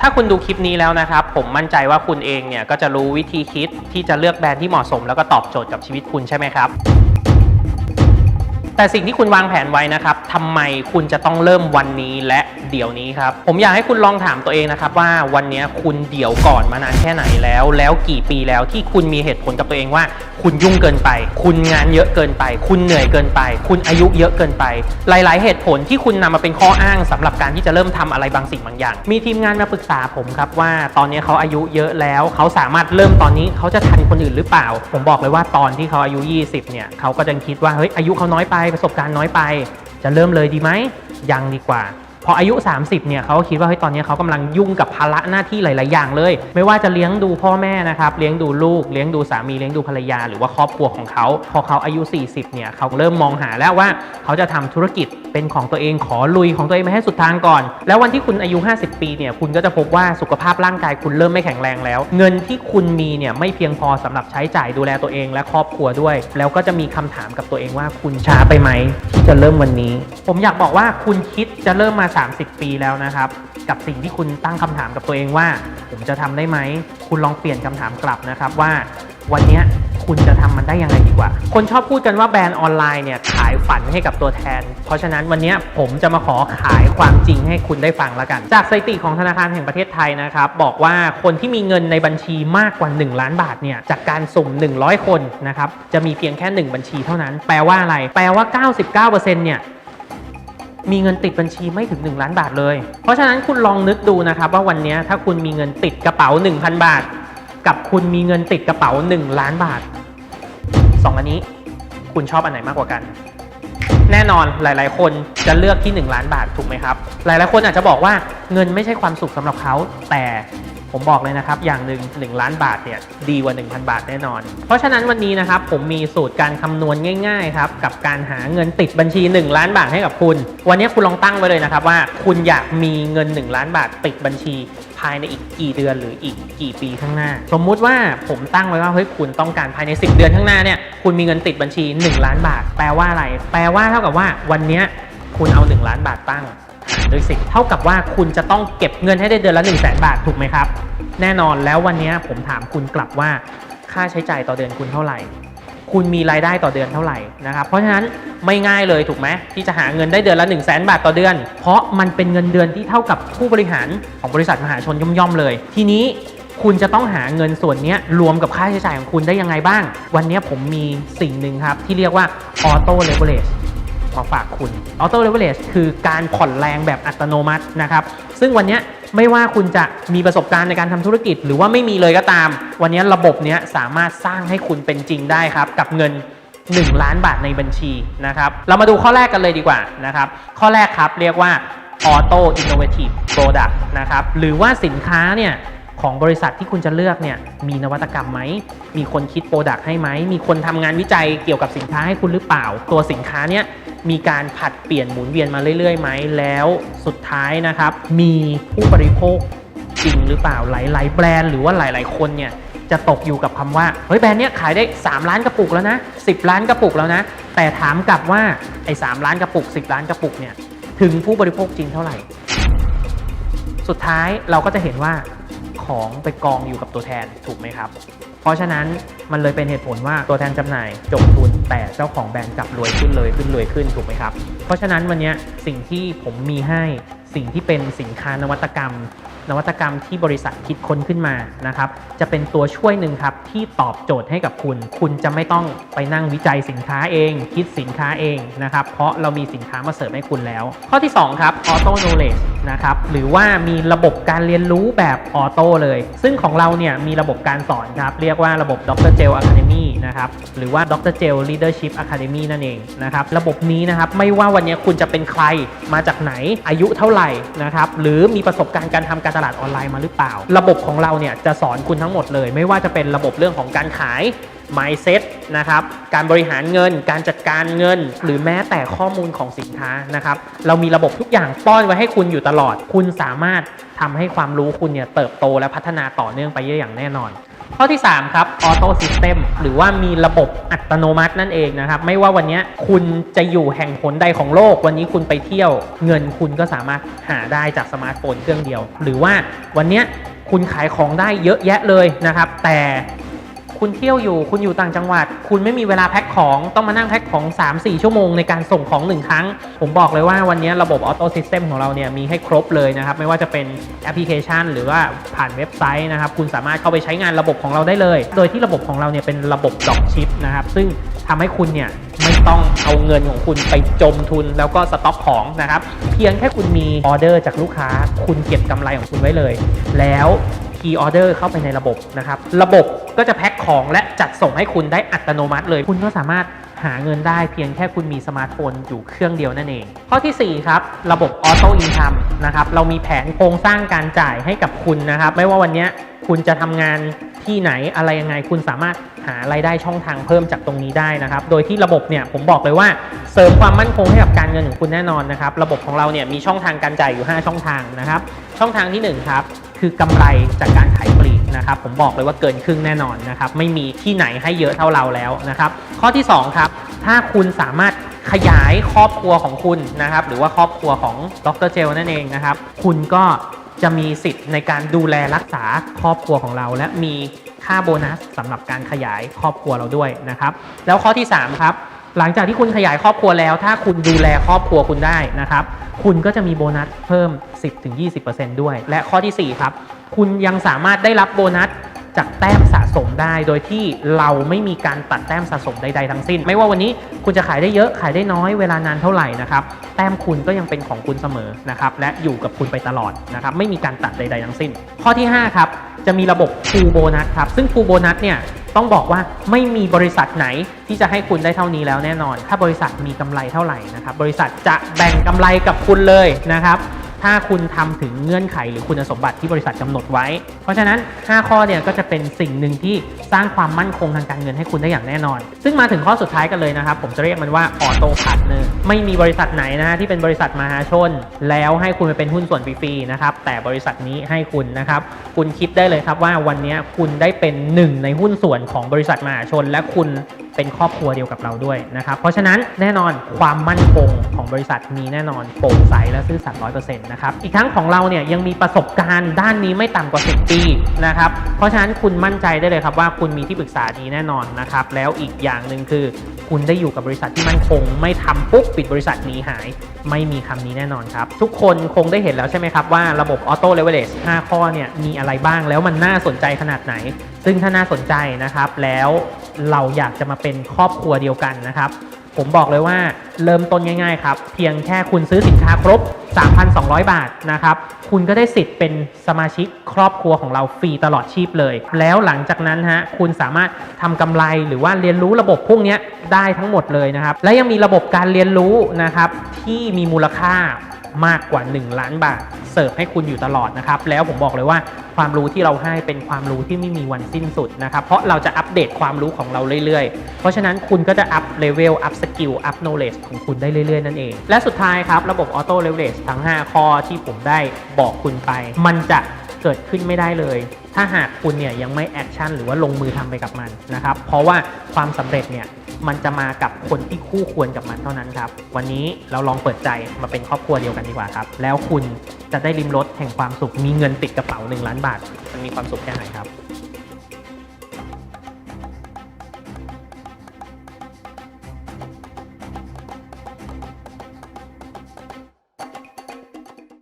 ถ้าคุณดูคลิปนี้แล้วนะครับ ผมมั่นใจว่าคุณเองเนี่ยก็จะรู้วิธีคิดที่จะเลือกแบรนด์ที่เหมาะสม แล้วก็ตอบโจทย์กับชีวิตคุณใช่ไหมครับ แต่สิ่งที่คุณวางแผนไว้นะครับทำไมคุณจะต้องเริ่มวันนี้และเดี๋ยวนี้ครับ ผมอยากให้คุณลองถามตัวเองนะครับว่าวันนี้คุณเดี๋ยวก่อนมานานแค่ไหนแล้ว แล้วกี่ปีแล้วที่คุณมีเหตุผลกับตัวเองว่า คุณยุ่งเกินไป คุณงานเยอะเกินไป คุณเหนื่อยเกินไป คุณอายุเยอะเกินไป หลาย ๆ เหตุผลที่คุณนำมาเป็นข้ออ้างสำหรับการที่จะเริ่มทำอะไรบางสิ่งบางอย่าง มีทีมงานมาปรึกษาผมครับว่าตอนนี้เขาอายุเยอะแล้วเขาสามารถเริ่มตอนนี้เขาจะทันคนอื่นหรือเปล่า ผมบอกเลยว่าตอนที่เขาอายุ 20 เนี่ยเขาก็จะคิดว่าเฮ้ยอายุเขาน้อยไปประสบการณ์น้อยไป จะเริ่มเลยดีไหมยังดีกว่า พออายุ 30เนี่ยเขาก็คิดว่าเฮ้ยตอนนี้เขากำลังยุ่งกับภาระหน้าที่หลาย ๆ อย่างเลย ไม่ว่าจะเลี้ยงดูพ่อแม่นะครับเลี้ยงดูลูก เลี้ยงดูสามีเลี้ยงดูภรรยา หรือว่าครอบครัวของเขา พอเขาอายุ 40เนี่ยเขาเริ่มมองหาแล้วว่าเขาจะทำธุรกิจเป็นของตัวเองขอลุยของตัวเองไปให้สุดทางก่อน แล้ววันที่คุณอายุ 50 ปีเนี่ยคุณก็จะพบว่าสุขภาพร่างกายคุณเริ่มไม่แข็งแรงแล้ว เงินที่คุณมีเนี่ยไม่เพียงพอสำหรับใช้จ่ายดูแลตัวเองและครอบครัวด้วย แล้วก็จะมีคำถามกับตัวเองว่าคุณช้าไปไหมที่จะเริ่มวันนี้ ผมอยากบอกว่าคุณคิดจะเริ่มมา30 ปีแล้วนะครับ กับสิ่งที่คุณตั้งคำถามกับตัวเองว่า ผมจะทำได้ไหม คุณลองเปลี่ยนคำถามกลับนะครับว่า วันนี้คุณจะทำมันได้ยังไงดีกว่า คนชอบพูดกันว่าแบรนด์ออนไลน์เนี่ยขายฝันให้กับตัวแทน เพราะฉะนั้นวันนี้ผมจะมาขอขายความจริงให้คุณได้ฟังแล้วกัน จากสถิติของธนาคารแห่งประเทศไทยนะครับ บอกว่าคนที่มีเงินในบัญชีมากกว่า 1 ล้านบาทเนี่ยจากการสุ่ม 100 คนนะครับจะมีเพียงแค่ 1 บัญชีเท่านั้น แปลว่าอะไร แปลว่า 99%เนี่ย มีเงินติดบัญชีไม่ถึง 1 ล้านบาทเลย เพราะฉะนั้นคุณลองนึกดูนะครับว่าวันนี้ถ้าคุณมีเงินติดกระเป๋า 1,000 บาท กับคุณมีเงินติดกระเป๋า 1 ล้านบาท 2 อันนี้คุณชอบอันไหนมากกว่ากัน แน่นอนหลาย ๆ คนจะเลือกที่ 1 ล้านบาทถูกไหมครับ หลายๆ คนอาจจะบอกว่าเงินไม่ใช่ความสุขสำหรับเขาแต่ ผมบอกเลยนะครับ อย่างหนึ่ง1ล้านบาทเนี่ยดีกว่า 1,000 บาทแน่นอน เพราะฉะนั้นวันนี้นะครับผมมีสูตรการคำนวณง่ายๆครับกับการหาเงินติดบัญชี 1 ล้านบาทให้กับคุณ วันนี้คุณลองตั้งไว้เลยนะครับว่าคุณอยากมีเงิน 1 ล้านบาทติดบัญชี ภายในอีกกี่เดือนหรืออีกกี่ปีข้างหน้า สมมุติว่าผมตั้งไว้ว่าเฮ้ยคุณต้องการภายใน 10 เดือนข้างหน้าเนี่ยคุณมีเงินติดบัญชี 1 ล้านบาท แปลว่าอะไร แปลว่าเท่ากับว่าวันนี้คุณเอา 1 ล้านบาทตั้ง ด้วยสิเท่ากับว่าคุณจะต้องเก็บเงินให้ได้เดือนละ 1 0 0 0 0แบาทถูกไหมครับ แน่นอนแล้ววันนี้ผมถามคุณกลับว่าค่าใช้จ่ายต่อเดือนคุณเท่าไหร่ คุณมีรายได้ต่อเดือนเท่าไหร่นะครับเพราะฉะนั้นไม่ง่ายเลยถูกไหมที่จะหาเงินได้เดือนละ 1 0 0 0 0แบาทต่อเดือน เพราะมันเป็นเงินเดือนที่เท่ากับผู้บริหารของบริษัทมหาชนย่อมๆเลย ทีนี้คุณจะต้องหาเงินส่วนนี้รวมกับค่าใช้จ่ายของคุณได้ยังไงบ้าง วันนี้ผมมีสิ่งหนึ่งครับที่เรียกว่า auto leverage มาฝากคุณ auto leverage คือการผ่อนแรงแบบอัตโนมัตินะครับ ซึ่งวันนี้ไม่ว่าคุณจะมีประสบการณ์ในการทำธุรกิจ หรือว่าไม่มีเลยก็ตาม วันนี้ระบบนี้สามารถสร้างให้คุณเป็นจริงได้ครับ กับเงิน 1 ล้านบาทในบัญชีนะครับ เรามาดูข้อแรกกันเลยดีกว่านะครับ ข้อแรกครับเรียกว่า auto innovative product นะครับ หรือว่าสินค้าเนี่ยของบริษัทที่คุณจะเลือกเนี่ยมีนวัตกรรมไหม มีคนคิดโปรดักต์ให้ไหม มีคนทำงานวิจัยเกี่ยวกับสินค้าให้คุณหรือเปล่า ตัวสินค้าเนี่ย มีการผัดเปลี่ยนหมุนเวียนมาเรื่อยๆไหมแล้วสุดท้ายนะครับ มีผู้บริโภคจริงหรือเปล่าหลายๆแบรนด์หรือว่าหลาย ๆ คนเนี่ยจะตกอยู่กับคำว่าเฮ้ยแบรนด์เนี้ยขายได้ 3 ล้านกระปุกแล้วนะ 10 ล้านกระปุกแล้วนะ แต่ถามกลับว่าไอ้3ล้านกระปุก 10 ล้านกระปุกเนี่ยถึงผู้บริโภคจริงเท่าไหร่ สุดท้ายเราก็จะเห็นว่า ของไปกองอยู่กับตัวแทนถูกไหมครับ เพราะฉะนั้นมันเลยเป็นเหตุผลว่าตัวแทนจำหน่ายจบทุนแต่เจ้าของแบรนด์กลับรวยขึ้นเลยขึ้นรวยขึ้นถูกไหมครับ เพราะฉะนั้นวันนี้สิ่งที่ผมมีให้สิ่งที่เป็นสินค้านวัตกรรม นวัตกรรมที่บริษัทคิดค้นขึ้นมานะครับ จะเป็นตัวช่วยหนึ่งครับที่ตอบโจทย์ให้กับคุณ คุณจะไม่ต้องไปนั่งวิจัยสินค้าเอง คิดสินค้าเองนะครับ เพราะเรามีสินค้ามาเสิร์ฟให้คุณแล้ว ข้อที่ 2 ครับ Auto Knowledge นะครับ หรือว่ามีระบบการเรียนรู้แบบออโต้เลย ซึ่งของเราเนี่ยมีระบบการสอนครับ เรียกว่าระบบ Dr. Gel Academy นะครับ หรือว่า Dr. Gel Leadership Academy นั่นเองนะครับ ระบบนี้นะครับ ไม่ว่าวันนี้คุณจะเป็นใคร มาจากไหน อายุเท่าไหร่นะครับ หรือมีประสบการณ์การทำการตลาดออนไลน์มาหรือเปล่า ระบบของเราเนี่ยจะสอนคุณทั้งหมดเลย ไม่ว่าจะเป็นระบบเรื่องของการขาย mindset นะครับ การบริหารเงิน การจัดการเงิน หรือแม้แต่ข้อมูลของสินค้านะครับ เรามีระบบทุกอย่างป้อนไว้ให้คุณอยู่ตลอด คุณสามารถทำให้ความรู้คุณเนี่ยเติบโตและพัฒนาต่อเนื่องไปเยอะอย่างแน่นอน ข้อที่ 3 ครับออโต้ซิสเต็มหรือว่ามีระบบอัตโนมัตินั่นเองนะครับ ไม่ว่าวันนี้คุณจะอยู่แห่งผลใดของโลก วันนี้คุณไปเที่ยวเงินคุณก็สามารถหาได้จากสมาร์ทโฟนเครื่องเดียว หรือว่าวันนี้คุณขายของได้เยอะแยะเลยนะครับ แต่ คุณเที่ยวอยู่ คุณอยู่ต่างจังหวัด คุณไม่มีเวลาแพ็คของต้องมานั่งแพ็คของ 3-4 ชั่วโมงในการส่งของ 1 ครั้ง ผมบอกเลยว่าวันนี้ระบบออโต้ซิสเต็มของเราเนี่ยมีให้ครบเลยนะครับ ไม่ว่าจะเป็นแอปพลิเคชัน หรือว่าผ่านเว็บไซต์นะครับ คุณสามารถเข้าไปใช้งานระบบของเราได้เลย โดยที่ระบบของเราเนี่ยเป็นระบบดอกชิปนะครับซึ่งทำให้คุณเนี่ยไม่ต้องเอาเงินของคุณไปจมทุนแล้วก็สต็อกของนะครับ เพียงแค่คุณมีออเดอร์จากลูกค้า คุณเก็บกำไรของคุณไว้เลย แล้วคีย์ออเดอร์เข้าไปในระบบนะครับ ระบบก็จะแพ็ค ของและจัดส่งให้คุณได้อัตโนมัติเลย คุณก็สามารถหาเงินได้เพียงแค่คุณมีสมาร์ทโฟนอยู่เครื่องเดียวนั่นเอง ข้อทีสี่4 ครับ ระบบออโต้อินคัมนะครับเรามีแผนโครงสร้างการจ่ายให้กับคุณนะครับ ไม่ว่าวันนี้คุณจะทำงานที่ไหนอะไรยังไงคุณสามารถหาไรายได้ช่องทางเพิ่มจากตรงนี้ได้นะครับ โดยที่ระบบเนี่ยผมบอกเลยว่าเสริมความมั่นคงให้กับการเงินของคุณแน่นอนนะครับ ระบบของเราเนี่ยมีช่องทางการจ่ายอยู่ 5 ช่องทางนะครับ ช่องทางที่หนึ่งครับ คือกำไรจากการขายปลีกนะครับผมบอกเลยว่าเกินครึ่งแน่นอนนะครับไม่มีที่ไหนให้เยอะเท่าเราแล้วนะครับข้อที่ 2 ครับ ถ้าคุณสามารถขยายครอบครัวของคุณนะครับหรือว่าครอบครัวของดรเจลนั่นเองนะครับคุณก็จะมีสิทธิ์ในการดูแลรักษาครอบครัวของเรา และมีค่าโบนัสสำหรับการขยายครอบครัวเราด้วยนะครับแล้วข้อที่ 3 ครับ หลังจากที่คุณขยายครอบครัวแล้ว ถ้าคุณดูแลครอบครัวคุณได้นะครับ คุณก็จะมีโบนัสเพิ่ม 10-20%ด้วย และข้อทีสี่4 ครับ คุณยังสามารถได้รับโบนัส จากแต้มสะสมได้โดยที่เราไม่มีการตัดแต้มสะสมใดๆทั้งสิ้น ไม่ว่าวันนี้คุณจะขายได้เยอะขายได้น้อยเวลานานเท่าไหร่นะครับแต้มคุณก็ยังเป็นของคุณเสมอนะครับและอยู่กับคุณไปตลอดนะครับไม่มีการตัดใดๆทั้งสิ้น ข้อที่5ครับจะมีระบบฟูโบนัสครับซึ่งฟูโบนัสเนี่ยต้องบอกว่าไม่มีบริษัทไหนที่จะให้คุณได้เท่านี้แล้วแน่นอน ถ้าบริษัทมีกำไรเท่าไหร่นะครับบริษัทจะแบ่งกำไรกับคุณเลยนะครับ ถ้าคุณทำถึงเงื่อนไขหรือคุณสมบัติที่บริษัทกำหนดไว้ เพราะฉะนั้น 5 ข้อเนี่ยก็จะเป็นสิ่งหนึ่งที่สร้างความมั่นคงทางการเงินให้คุณได้อย่างแน่นอน ซึ่งมาถึงข้อสุดท้ายกันเลยนะครับ ผมจะเรียกมันว่าออโต้พาร์ทเนอร์ไม่มีบริษัทไหนนะฮะที่เป็นบริษัทมหาชน แล้วให้คุณไปเป็นหุ้นส่วนฟรีๆนะครับแต่บริษัทนี้ให้คุณนะครับคุณคิดได้เลยครับว่าวันนี้คุณได้เป็นหนึ่งในหุ้นส่วนของบริษัทมหาชน และคุณเป็นครอบครัวเดียวกับเราด้วยนะครับเพราะฉะนั้นแน่นอนความมั่นคงของบริษัทมีแน่นอนโปร่งใสและซื่อสัตย์ร้อยเปอร์เซ็นต์นะครับอีกทั้งของเราเนี่ยยังมีประสบการณ์ด้านนี้ไม่ต่ำกว่า 10 ปีนะครับเพราะฉะนั้นคุณมั่นใจได้เลยครับว่าคุณมีที่ปรึกษาดีแน่นอนนะครับแล้วอีกอย่างหนึ่งคือ คุณได้อยู่กับบริษัทที่มั่นคง ไม่ทำปุ๊บปิดบริษัทหนีหาย ไม่มีคำนี้แน่นอนครับ ทุกคนคงได้เห็นแล้วใช่ไหมครับว่าระบบออโต้เลเวลเลช5ข้อเนี่ยมีอะไรบ้างแล้วมันน่าสนใจขนาดไหน ซึ่งถ้าน่าสนใจนะครับแล้วเราอยากจะมาเป็นครอบครัวเดียวกันนะครับ ผมบอกเลยว่าเริ่มต้นง่าย ๆ ครับ เพียงแค่คุณซื้อสินค้าครบ 3,200 บาทนะครับ คุณก็ได้สิทธิ์เป็นสมาชิกครอบครัวของเราฟรีตลอดชีพเลย แล้วหลังจากนั้นฮะคุณสามารถทำกำไรหรือว่าเรียนรู้ระบบพวกนี้ได้ทั้งหมดเลยนะครับ และยังมีระบบการเรียนรู้นะครับที่มีมูลค่ามากกว่า 1 ล้านบาท เสิร์ฟให้คุณอยู่ตลอดนะครับ แล้วผมบอกเลยว่า ความรู้ที่เราให้เป็นความรู้ที่ไม่มีวันสิ้นสุดนะครับ เพราะเราจะอัปเดตความรู้ของเราเรื่อยๆ เพราะฉะนั้นคุณก็จะอัพเลเวล อัพสกิล อัพโนเลจของคุณได้เรื่อยๆ นั่นเอง และสุดท้ายครับ ระบบออโต้เลเวลทั้ง 5 ข้อที่ผมได้บอกคุณไป มันจะ เกิดขึ้นไม่ได้เลย ถ้าหากคุณเนี่ยยังไม่แอคชั่นหรือว่าลงมือทำไปกับมันนะครับ เพราะว่าความสำเร็จเนี่ยมันจะมากับคนที่คู่ควรกับมันเท่านั้นครับ วันนี้เราลองเปิดใจมาเป็นครอบครัวเดียวกันดีกว่าครับ แล้วคุณจะได้ริมรสแห่งความสุขมีเงินติดกระเป๋า 1 ล้านบาท มันมีความสุขแค่ไหนครับ